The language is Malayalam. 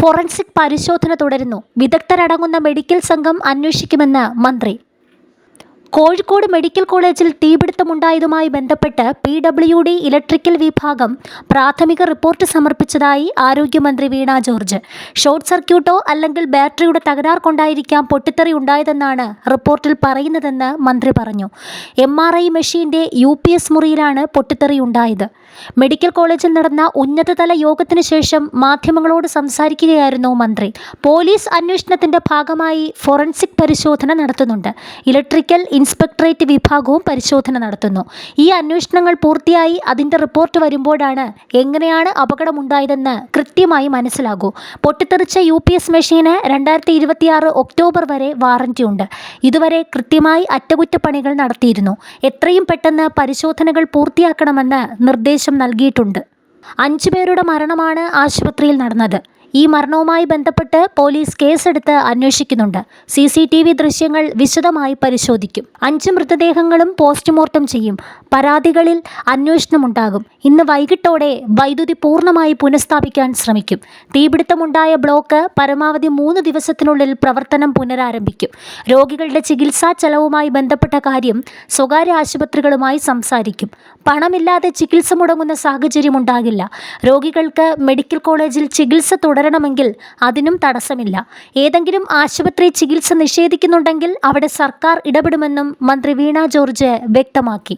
ഫോറൻസിക് പരിശോധന തുടരുന്നു. വിദഗ്ധരടങ്ങുന്ന മെഡിക്കൽ സംഘം അന്വേഷിക്കുമെന്ന് മന്ത്രി. കോഴിക്കോട് മെഡിക്കൽ കോളേജിൽ തീപിടുത്തമുണ്ടായതുമായി ബന്ധപ്പെട്ട് പി ഡബ്ല്യു ഡി ഇലക്ട്രിക്കൽ വിഭാഗം പ്രാഥമിക റിപ്പോർട്ട് സമർപ്പിച്ചതായി ആരോഗ്യമന്ത്രി വീണ ജോർജ്. ഷോർട്ട് സർക്യൂട്ടോ അല്ലെങ്കിൽ ബാറ്ററിയുടെ തകരാർ കൊണ്ടായിരിക്കാം പൊട്ടിത്തെറി ഉണ്ടായതെന്നാണ് റിപ്പോർട്ടിൽ പറയുന്നതെന്ന് മന്ത്രി പറഞ്ഞു. എം ആർ ഐ മെഷീന്റെ യു പി എസ് മുറിയിലാണ് പൊട്ടിത്തെറി ഉണ്ടായത്. മെഡിക്കൽ കോളേജിൽ നടന്ന ഉന്നതതല യോഗത്തിന് ശേഷം മാധ്യമങ്ങളോട് സംസാരിക്കുകയായിരുന്നു മന്ത്രി. പോലീസ് അന്വേഷണത്തിന്റെ ഭാഗമായി ഫോറൻസിക് പരിശോധന നടത്തുന്നുണ്ട്. ഇലക്ട്രിക്കൽ ഇൻസ്പെക്ടറേറ്റ് വിഭാഗവും പരിശോധന നടത്തുന്നു. ഈ അന്വേഷണങ്ങൾ പൂർത്തിയായി അതിന്റെ റിപ്പോർട്ട് വരുമ്പോഴാണ് എങ്ങനെയാണ് അപകടമുണ്ടായതെന്ന് കൃത്യമായി മനസ്സിലാകൂ. പൊട്ടിത്തെറിച്ച യു പി എസ് മെഷീന് രണ്ടായിരത്തി ഇരുപത്തിയാറ് ഒക്ടോബർ വരെ വാറന്റി ഉണ്ട്. ഇതുവരെ കൃത്യമായി അറ്റകുറ്റപ്പണികൾ നടത്തിയിരുന്നു. എത്രയും പെട്ടെന്ന് പരിശോധനകൾ പൂർത്തിയാക്കണമെന്ന് നിർദ്ദേശം നൽകിയിട്ടുണ്ട്. അഞ്ചു പേരുടെ മരണമാണ് ആശുപത്രിയിൽ നടന്നത്. ഈ മരണവുമായി ബന്ധപ്പെട്ട് പോലീസ് കേസെടുത്ത് അന്വേഷിക്കുന്നുണ്ട്. സി സി ടി വി ദൃശ്യങ്ങൾ വിശദമായി പരിശോധിക്കും. അഞ്ച് മൃതദേഹങ്ങളും പോസ്റ്റ്മോർട്ടം ചെയ്യും. പരാതികളിൽ അന്വേഷണമുണ്ടാകും. ഇന്ന് വൈകിട്ടോടെ വൈദ്യുതി പൂർണമായി പുനഃസ്ഥാപിക്കാൻ ശ്രമിക്കും. തീപിടുത്തമുണ്ടായ ബ്ലോക്ക് പരമാവധി മൂന്ന് ദിവസത്തിനുള്ളിൽ പ്രവർത്തനം പുനരാരംഭിക്കും. രോഗികളുടെ ചികിത്സാ ചെലവുമായി ബന്ധപ്പെട്ട കാര്യം സ്വകാര്യ ആശുപത്രികളുമായി സംസാരിക്കും. പണമില്ലാതെ ചികിത്സ മുടങ്ങുന്ന സാഹചര്യം ഉണ്ടാകില്ല രോഗികൾക്ക് മെഡിക്കൽ കോളേജിൽ ചികിത്സ പകരണമെങ്കിൽ അതിനും തടസ്സമില്ല. ഏതെങ്കിലും ആശുപത്രി ചികിത്സ നിഷേധിക്കുന്നുണ്ടെങ്കിൽ അവിടെ സർക്കാർ ഇടപെടുമെന്നും മന്ത്രി വീണ ജോർജ് വ്യക്തമാക്കി.